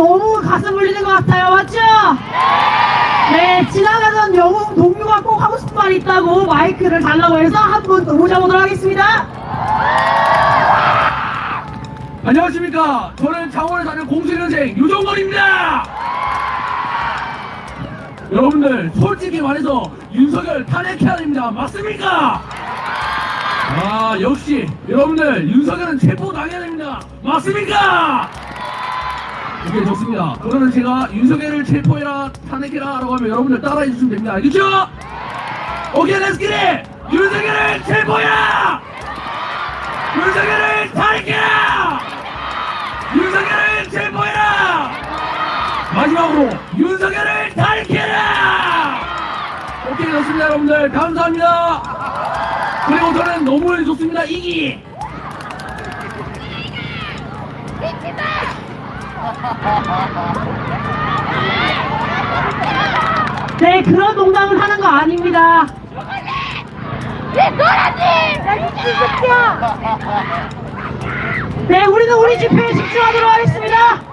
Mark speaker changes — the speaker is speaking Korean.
Speaker 1: 너무 가슴 울리는 것 같아요. 맞죠? 네, 지나가던 영웅 동료가 꼭 하고 싶은 말이 있다고 마이크를 달라고 해서 한분더 모셔보도록 하겠습니다.
Speaker 2: 안녕하십니까. 저는 창원에 사는 공수년생 유정건입니다. 여러분들 솔직히 말해서 윤석열 탄핵해야 됩니다. 맞습니까? 아 역시 여러분들 윤석열은 체포 당해야 됩니다. 맞습니까? 오케이 좋습니다. 그러면 제가 윤석열을 체포해라 탄핵해라 라고 하면 여러분들 따라해 주시면 됩니다. 알겠죠? 오케이 렛츠 기릿! 윤석열을 체포해라! 윤석열을 탄핵해라! 윤석열을 체포해라! 마지막으로 윤석열을 탄핵해라! 오케이 좋습니다 여러분들 감사합니다 그리고 저는 너무 좋습니다 이기
Speaker 1: 네, 그런 농담을 하는 거 아닙니다.
Speaker 3: 내 노라지! 나 미친 새끼야!
Speaker 1: 네, 우리는 우리 집회에 집중하도록 하겠습니다.